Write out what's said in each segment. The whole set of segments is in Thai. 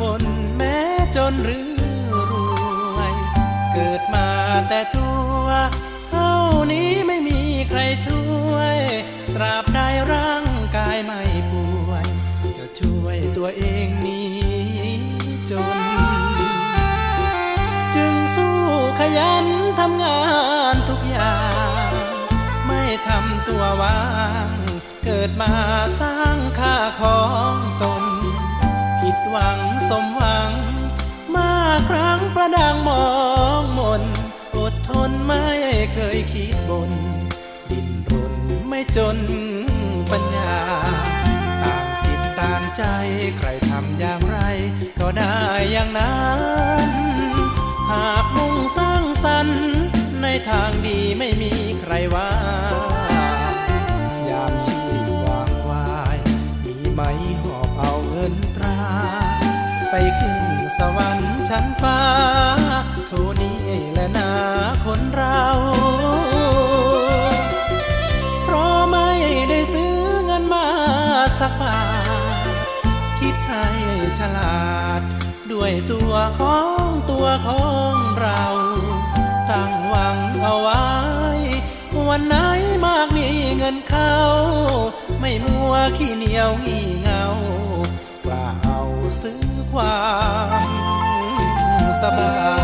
วนแม้จนหรือรวย เกิดมาแต่ตัวเท่านี้ไม่มีใครช่วย ตราบใดร่างกายไม่ป่วย จะช่วยตัวเองนี้จน จึงสู้ขยันทำงานทุกอย่าง ไม่ทำตัวว่าง เกิดมาสร้างค่าของตน หวังสมหวัง มาครั้งประดังมองมน อดทนไม่เคยคิดบน ดินรนไม่จนปัญญา ต่างจิตต่างใจใครทำอย่างไร ก็ได้อย่างนั้น สวรรค์ชั้นฟ้าโทนี้แหละนาคนเรา เพราะไม่ได้ซื้อเงินมาสักบาทคิดให้ฉลาด ด้วยตัวของตัวของเรา ตั้งหวังเอาไว้ วันไหนมากมีเงินเข้า ไม่มัวขี้เหนียวงี่เงากว่าเอาซื้อ ความสบาย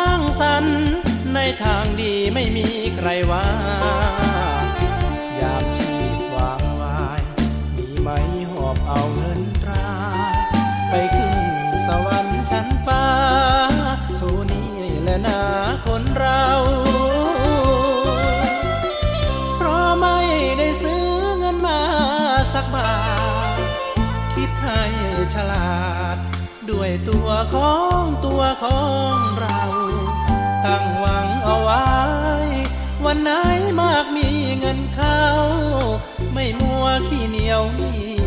ร้างสรรค์ในทางดีไม่มีใครว่า อยามชีพวางวาย มีไหมหอบเอาเงินตรา ไปขึ้นสวรรค์ชั้นฟ้าโทนี้แหละนาคนเราเพราะไม่ได้ซื้อเงินมาสักบาท คิดให้ฉลาด ด้วยตัวของตัวของเรา ตั้งหวังเอาไว้ วันไหนมากมีเงินเข้า ไม่มัวขี้เหนียวนี่